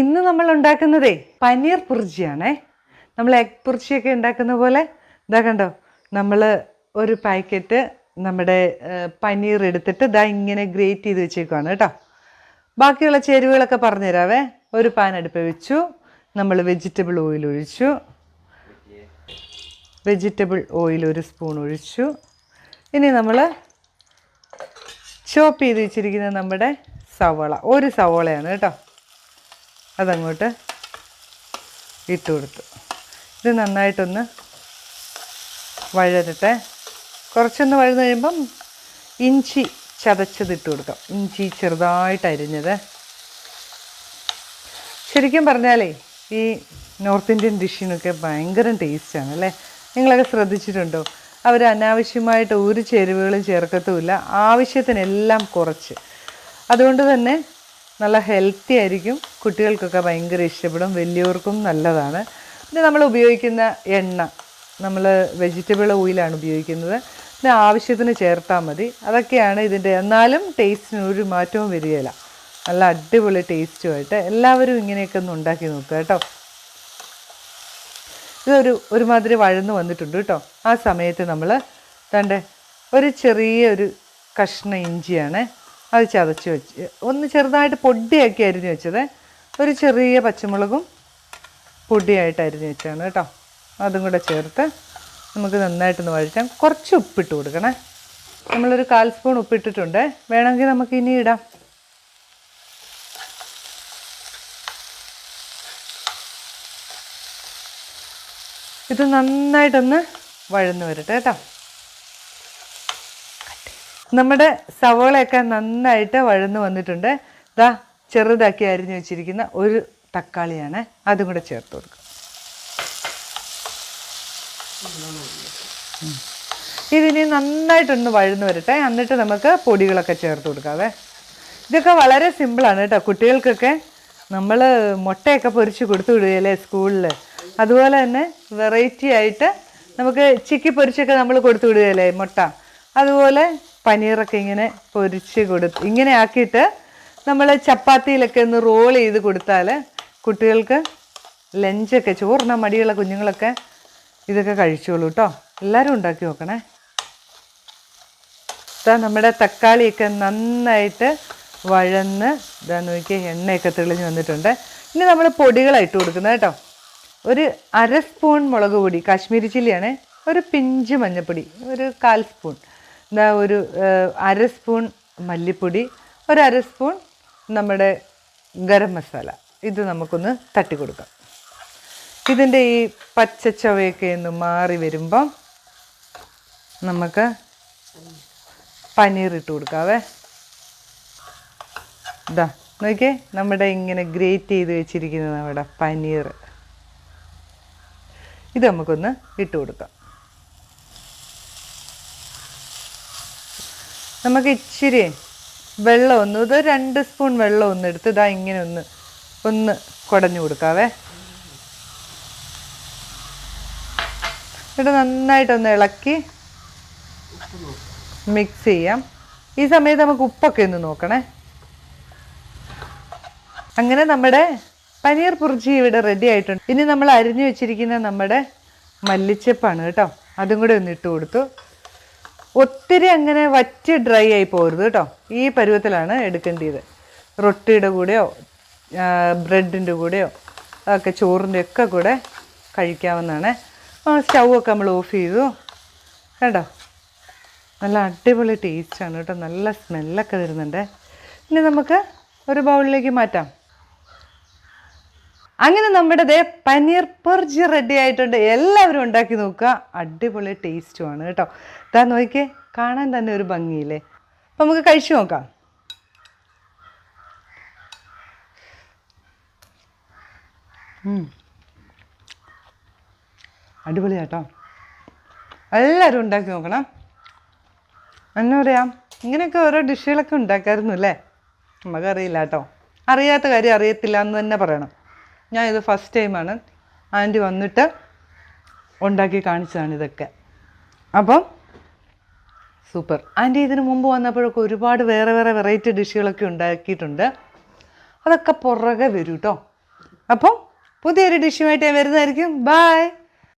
ഇന്ന് നമ്മൾ ഉണ്ടാക്കുന്നതേ പനീർ പുർജിയാണേ നമ്മൾ എഗ് പുർജിയൊക്കെ ഉണ്ടാക്കുന്ന പോലെ ഇതാ കണ്ടോ നമ്മൾ ഒരു പാക്കറ്റ് നമ്മുടെ പനീർ എടുത്തിട്ട് ഇതാ ഇങ്ങനെ ഗ്രേറ്റ് ചെയ്ത് വെച്ചേക്കുവാണ് കേട്ടോ. ബാക്കിയുള്ള ചേരുവകളൊക്കെ പറഞ്ഞുതരാവേ. ഒരു പാൻ അടുപ്പ് വെച്ചു നമ്മൾ വെജിറ്റബിൾ ഓയിൽ ഒഴിച്ചു. വെജിറ്റബിൾ ഓയിൽ ഒരു സ്പൂൺ ഒഴിച്ചു. ഇനി നമ്മൾ ചോപ്പ് ചെയ്ത് വെച്ചിരിക്കുന്ന നമ്മുടെ സവോള. ഒരു സവോളയാണ് കേട്ടോ. അതങ്ങോട്ട് ഇട്ട് കൊടുത്തു. ഇത് നന്നായിട്ടൊന്ന് വഴരട്ടെ കുറച്ചൊന്ന് വഴന്ന് കഴിയുമ്പം ഇഞ്ചി ചതച്ചത് ഇട്ട് കൊടുക്കാം. ഇഞ്ചി ചെറുതായിട്ട് അരിഞ്ഞത്. ശരിക്കും പറഞ്ഞാലേ ഈ നോർത്ത് ഇന്ത്യൻ ഡിഷിനൊക്കെ ഭയങ്കര ടേസ്റ്റാണ് അല്ലേ? നിങ്ങളൊക്കെ ശ്രദ്ധിച്ചിട്ടുണ്ടോ? അവർ അനാവശ്യമായിട്ട് ഒരു ചേരുവകളും ചേർക്കത്തുമില്ല. ആവശ്യത്തിനെല്ലാം കുറച്ച്. അതുകൊണ്ട് തന്നെ നല്ല ഹെൽത്തി ആയിരിക്കും. കുട്ടികൾക്കൊക്കെ ഭയങ്കര ഇഷ്ടപ്പെടും. വലിയവർക്കും നല്ലതാണ്. പിന്നെ നമ്മൾ ഉപയോഗിക്കുന്ന എണ്ണ നമ്മൾ വെജിറ്റബിൾ ഓയിലാണ് ഉപയോഗിക്കുന്നത്. പിന്നെ ആവശ്യത്തിന് ചേർത്താൽ മതി. അതൊക്കെയാണ് ഇതിന്റെ എന്നാലും ടേസ്റ്റിന് ഒരു മാറ്റവും വരികയില്ല. നല്ല അടിപൊളി ടേസ്റ്റുമായിട്ട് എല്ലാവരും ഇങ്ങനെയൊക്കെ ഒന്ന് ഉണ്ടാക്കി നോക്കുക കേട്ടോ. ഇതൊരു ഒരുമാതിരി വഴന്ന് വന്നിട്ടുണ്ട് കേട്ടോ. ആ സമയത്ത് നമ്മൾ തന്റെ ഒരു ചെറിയ ഒരു കഷ്ണ ഇഞ്ചിയാണ് അത് ചതച്ച് വെച്ച്. ഒന്ന് ചെറുതായിട്ട് പൊടിയാക്കി അരിഞ്ഞ് വെച്ചത്. ഒരു ചെറിയ പച്ചമുളകും പൊടിയായിട്ട് അരിഞ്ഞ് വെച്ചാണ് കേട്ടോ. അതും കൂടെ ചേർത്ത് നമുക്ക് നന്നായിട്ടൊന്ന് വഴിക്കാം കുറച്ച് ഉപ്പിട്ട് കൊടുക്കണേ. നമ്മളൊരു കാൽ സ്പൂൺ ഉപ്പിട്ടിട്ടുണ്ട്. വേണമെങ്കിൽ നമുക്ക് ഇനി ഇടാം. ഇത് നന്നായിട്ടൊന്ന് വഴന്ന് വരട്ടെ കേട്ടോ. നമ്മുടെ സവോളയൊക്കെ നന്നായിട്ട് വഴന്ന് വന്നിട്ടുണ്ട്. ദാ ചെറുതാക്കി അരിഞ്ഞു വെച്ചിരിക്കുന്ന ഒരു തക്കാളിയാണ് അതും കൂടെ ചേർത്ത് കൊടുക്കുക. ഇതിനി നന്നായിട്ടൊന്ന് വഴന്നു വരട്ടെ. എന്നിട്ട് നമുക്ക് പൊടികളൊക്കെ ചേർത്ത് കൊടുക്കാവേ. ഇതൊക്കെ വളരെ സിമ്പിളാണ് കേട്ടോ. കുട്ടികൾക്കൊക്കെ നമ്മൾ മുട്ടയൊക്കെ പൊരിച്ച് കൊടുത്തു വിടുകയല്ലേ സ്കൂളിൽ അതുപോലെ തന്നെ വെറൈറ്റി ആയിട്ട് നമുക്ക് ചിക്കി പൊരിച്ചൊക്കെ നമ്മൾ കൊടുത്തു വിടുകയല്ലേ മുട്ട? അതുപോലെ പനീറൊക്കെ ഇങ്ങനെ പൊരിച്ച് കൊടുത്ത് ഇങ്ങനെ ആക്കിയിട്ട് നമ്മൾ ചപ്പാത്തിയിലൊക്കെ ഒന്ന് റോൾ ചെയ്ത് കൊടുത്താൽ കുട്ടികൾക്ക് ലഞ്ചൊക്കെ ചോറിന മടിയുള്ള കുഞ്ഞുങ്ങളൊക്കെ ഇതൊക്കെ കഴിച്ചോളൂ കേട്ടോ എല്ലാവരും ഉണ്ടാക്കി നോക്കണേ. ഇതാ നമ്മുടെ തക്കാളിയൊക്കെ നന്നായിട്ട് വഴന്ന് ഇതാ നോക്കി എണ്ണയൊക്കെ തെളിഞ്ഞ് വന്നിട്ടുണ്ട്. ഇനി നമ്മൾ പൊടികളായിട്ട് കൊടുക്കുന്നത് കേട്ടോ ഒരു അര സ്പൂൺ മുളക് പൊടി കാശ്മീരി ചില്ലിയാണ്. ഒരു പിഞ്ച് മഞ്ഞൾപ്പൊടി ഒരു കാൽ സ്പൂൺ. ഇതാ ഒരു അര സ്പൂൺ മല്ലിപ്പൊടി ഒരര സ്പൂൺ നമ്മുടെ ഗരം മസാല. ഇത് നമുക്കൊന്ന് തട്ടി കൊടുക്കാം ഇതിന്റെ ഈ പച്ച ചവയൊക്കെ ഒന്ന് മാറി വരുമ്പം നമുക്ക് പനീർ ഇട്ട് കൊടുക്കാവേ. ഇതാ നോക്കിയേ നമ്മുടെ ഇങ്ങനെ ഗ്രേറ്റ് ചെയ്ത് വെച്ചിരിക്കുന്നത് നമ്മുടെ പനീർ. ഇത് നമുക്കൊന്ന് ഇട്ട് കൊടുക്കാം. നമുക്ക് ഇച്ചിരി വെള്ളം ഒന്ന് ഇത് രണ്ട് സ്പൂൺ വെള്ളം ഒന്ന് എടുത്ത് ഇതാ ഇങ്ങനെ ഒന്ന് ഒന്ന് കുടഞ്ഞു കൊടുക്കാവേ. എന്നിട്ട് നന്നായിട്ടൊന്ന് ഇളക്കി മിക്സ് ചെയ്യാം. ഈ സമയത്ത് നമുക്ക് ഉപ്പൊക്കെ ഒന്ന് നോക്കണേ. അങ്ങനെ നമ്മുടെ പനീർ പുർജി ഇവിടെ റെഡി ആയിട്ടുണ്ട്. ഇനി നമ്മൾ അരിഞ്ഞു വെച്ചിരിക്കുന്ന നമ്മുടെ മല്ലിച്ചപ്പാണ് കേട്ടോ. അതും കൂടെ ഒന്ന് ഇട്ട് കൊടുത്തു. ഒത്തിരി അങ്ങനെ വറ്റി ഡ്രൈ ആയി പോകരുത് കേട്ടോ. ഈ പരുവത്തിലാണ് എടുക്കേണ്ടത്. റൊട്ടിയുടെ കൂടെയോ ബ്രെഡിന്റെ കൂടെയോ ഒക്കെ ചോറിന്റെ ഒക്കെ കൂടെ കഴിക്കാവുന്നതാണ്. സ്റ്റൗ ഒക്കെ നമ്മൾ ഓഫ് ചെയ്തു. കേട്ടോ നല്ല അടിപൊളി ടേസ്റ്റാണ് കേട്ടോ. നല്ല സ്മെല്ലൊക്കെ വരുന്നുണ്ട്. ഇനി നമുക്ക് ഒരു ബൗളിലേക്ക് മാറ്റാം. അങ്ങനെ നമ്മുടെ ദേ പനീർ പെർജി റെഡി ആയിട്ടുണ്ട്. എല്ലാവരും ഉണ്ടാക്കി നോക്കുക. അടിപൊളി ടേസ്റ്റുമാണ് കേട്ടോ. താ നോക്കിയേ കാണാൻ തന്നെ ഒരു ഭംഗിയില്ലേ? അപ്പം നമുക്ക് കഴിച്ചു നോക്കാം. ഉം. അടിപൊളി കേട്ടോ എല്ലാവരും ഉണ്ടാക്കി നോക്കണം. എന്നാ പറയാം ഇങ്ങനെയൊക്കെ ഓരോ ഡിഷുകളൊക്കെ ഉണ്ടാക്കായിരുന്നു അല്ലേ? നമുക്കറിയില്ല കേട്ടോ. അറിയാത്ത കാര്യം അറിയത്തില്ല എന്ന് തന്നെ പറയണം. ഞാൻ ഇത് ഫസ്റ്റ് ടൈമാണ് ആന്റി വന്നിട്ട് ഉണ്ടാക്കി കാണിച്ചതാണ് ഇതൊക്കെ. അപ്പം സൂപ്പർ ആന്റി ഇതിന് മുമ്പ് വന്നപ്പോഴൊക്കെ ഒരുപാട് വേറെ വേറെ വെറൈറ്റി ഡിഷുകളൊക്കെ ഉണ്ടാക്കിയിട്ടുണ്ട്. അതൊക്കെ പുറകെ വരും കേട്ടോ അപ്പം പുതിയൊരു ഡിഷുമായിട്ട് ഞാൻ വരുന്നതായിരിക്കും. ബായ്